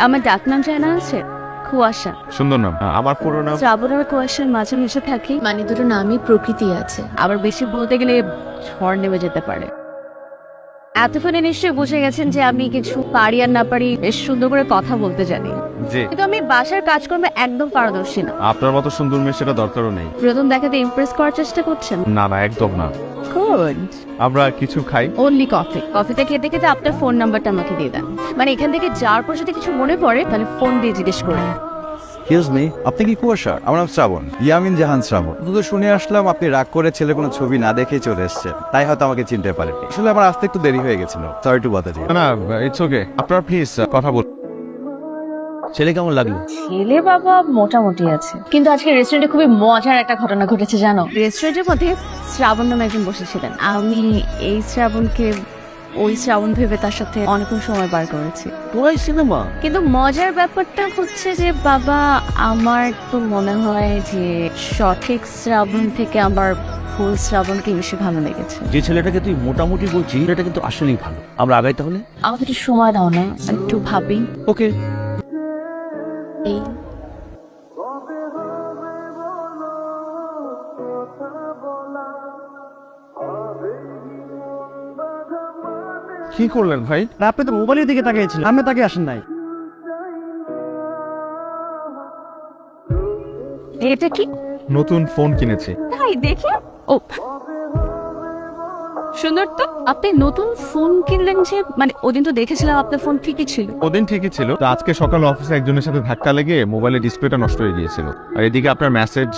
আমার ডাকনাম জানা আছে? কুয়াশা। সুন্দর নাম। আমার পুরো নাম শ্রাবণ আর কুয়াশার মাঝে মিশে থাকি। মানে দুটো নামই প্রকৃতি আছে। আবার বেশি বলতে গেলে ঝড় নেমে যেতে পারে। এতক্ষণে নিশ্চয়ই বুঝে গেছেন যে আমি কিছু পারি আর না পারি বেশ সুন্দর করে কথা বলতে জানি। জি। কিন্তু আমি বাসার কাজকর্মে একদম পারদর্শী না। আপনার মতো সুন্দর মেয়ে সেটা দরকারও নেই। প্রথম দেখাতে ইমপ্রেস করার চেষ্টা করছেন? না না একদম না। গুড আমরা কিছু খাই। অনলি কফি কফিতে খেতে খেতে আপনার ফোন নাম্বারটা আমাকে দিয়ে দেন। মানে এখান থেকে যাওয়ার পর যদি কিছু মনে পড়ে তাহলে ফোন দিয়ে জিজ্ঞেস করে হিউজ মি আপনি কি কুয়াশা আমার নাম শ্রাবণ। ইয়ামিন জাহান শ্রাবণ। শুধু শুনে আসলাম আপনি রাগ করে ছেলে কোনো ছবি না দেখে চলে এসেছেন। তাই হয়তো আমাকে চিনতে পারেন আসলে আমার আসতে একটু দেরি হয়ে গেছিল। সরি টু বাধা না না ইটস ওকে আপনার প্লিজ কথা বল ছেলে কেমন লাগল? ছেলে বাবা মোটামুটি আছে। কিন্তু আজকে রেস্টুরেন্টে খুবই মজার একটা ঘটনা ঘটেছে জানো? রেস্টুরেন্টের মধ্যে শ্রাবণ নামে একজন বসেছিলেন। আমি এই শ্রাবণকে ওই শ্রাবণ ভেবে তার সাথে অনেকক্ষণ সময় পার করেছি। তোরাই সিনেমা। কিন্তু মজার ব্যাপারটা হচ্ছে যে বাবা আমার তো মনে হয় যে সঠিক শ্রাবণ থেকে আমার ফুল শ্রাবণকে বেশি ভালো লেগেছে। যে ছেলেটাকে তুই মোটামুটি বলছিস সেটা কিন্তু আসলেই ভালো। আমরা আগাই তাহলে? আমাকে একটু সময় দাও না একটু ভাবি। ওকে। এই। কি করলেন ভাই? আপনি তো মোবাইলের দিকে তাকিয়েছিলেন আমি তাকে আসেন নাই। এটা কি? নতুন ফোন কিনেছি। তাই দেখি? ও সুন্দর তো আপনি নতুন ফোন কিনলেন যে মানে ওদিন তো দেখেছিলাম আপনার ফোন ঠিকই ছিল। ওদিন ঠিকই ছিল। তো আজকে সকালে অফিসে একজনের সাথে ধাক্কা লেগে মোবাইলের ডিসপ্লেটা নষ্ট হয়ে গিয়েছিল। আর এদিকে আপনার মেসেজ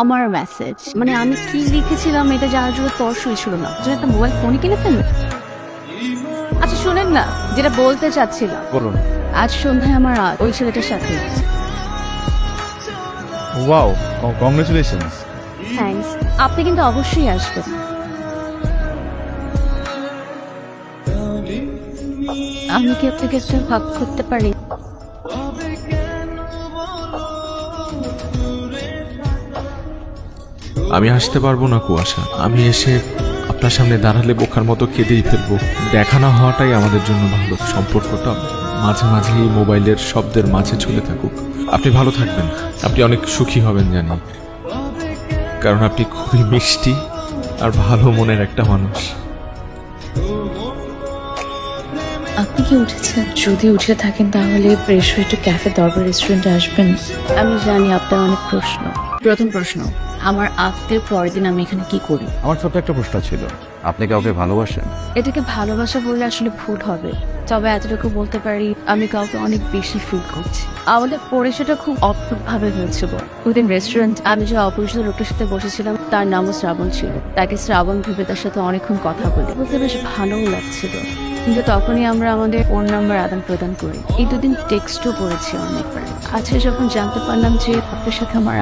আমার মেসেজ মানে আমি কি লিখেছিলাম এটা জানার জন্য তর্সই ছিল না। যে একটা মোবাইল ফোনই কিনে ফেলল আচ্ছা শুনেন না যেটা বলতে চাচ্ছিলাম। বলুন। আজ সন্ধ্যায় আমার ওই ছেলেটার সাথে। ওয়াও কংগ্রেচুলেশন থ্যাঙ্কস আপনি কিন্তু অবশ্যই আসবেন। আমি কি আপনাকে একটা ভাগ করতে পারি? আমি আসতে পারব না, কুয়াশা। আমি এসে আপনার সামনে দাঁড়ালে বোকার মতো কেঁদেই ফেলব। দেখা না হওয়াটাই আমাদের জন্য ভালো। সম্পর্কটা মাঝে মাঝে এই মোবাইলের শব্দের মাঝে চলে থাকুক। আপনি ভালো থাকবেন। আপনি অনেক সুখী হবেন, জানি। কারণ আপনি খুবই মিষ্টি আর ভালো মনের একটা মানুষ। আপনি কি উঠেছেন? যদি উঠে থাকেন তাহলে ফ্রেশ হয়ে একটু ক্যাফে দরবার রেস্টুরেন্টে আসবেন। আমি জানি আপনার অনেক প্রশ্ন। প্রথম প্রশ্ন আমার আফতের পরের দিন আমি এখানে কি করি? আমার ছোট্ট একটা প্রশ্ন ছিল আপনি কাউকে ভালোবাসেন? এটাকে ভালোবাসা বললে আসলে ভুল হবে। তবে এতটুকু বলতে পারি আমি কাউকে অনেক বেশি ফিল করছি। আমাদের পরে সেটা খুব অদ্ভুত ভাবে হয়েছিল ওদিন রেস্টুরেন্ট আমি যে অপরিচিত লোকটার সাথে বসেছিলাম তার নামও শ্রাবণ ছিল। তাকে শ্রাবণ ভেবে তার সাথে অনেকক্ষণ কথা বলি। বলতে বেশ ভালোও লাগছিল। কিন্তু তখনই আমরা আমাদের ফোন নাম্বার আদান প্রদান করি। এই দুদিন টেক্সটও করেছি অনেকবার। আজকে যখন জানতে পারলাম যে আপনার সাথে আমার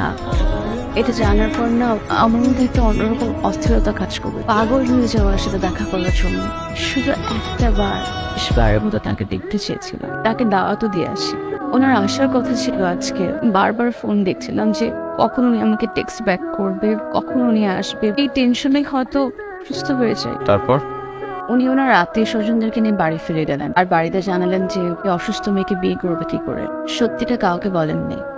এটা জানার পর না, আমার মধ্যে একটা অন্যরকম অস্থিরতা কাজ করবে। পাগল হয়ে যাওয়ার সাথে দেখা করার জন্য শুধু একটা বার শেষবারের মতো তাকে দেখতে চেয়েছিলাম। তাকে দাওয়াতও দিয়ে আসি। ওনার আসার কথা ছিল আজকে। বারবার ফোন দেখছিলাম যে কখন উনি আমাকে টেক্সট ব্যাক করবে, কখন উনি আসবে। এই টেনশনে হয়তো সুস্থ হয়ে যায়। তারপর? উনি ওনার আত্মীয় স্বজনদেরকে নিয়ে বাড়ি ফিরে গেলেন আর বাড়িতে জানালেন যে অসুস্থ মেয়েকে বিয়ে করবে কি করে? সত্যিটা কাউকে বলেননি।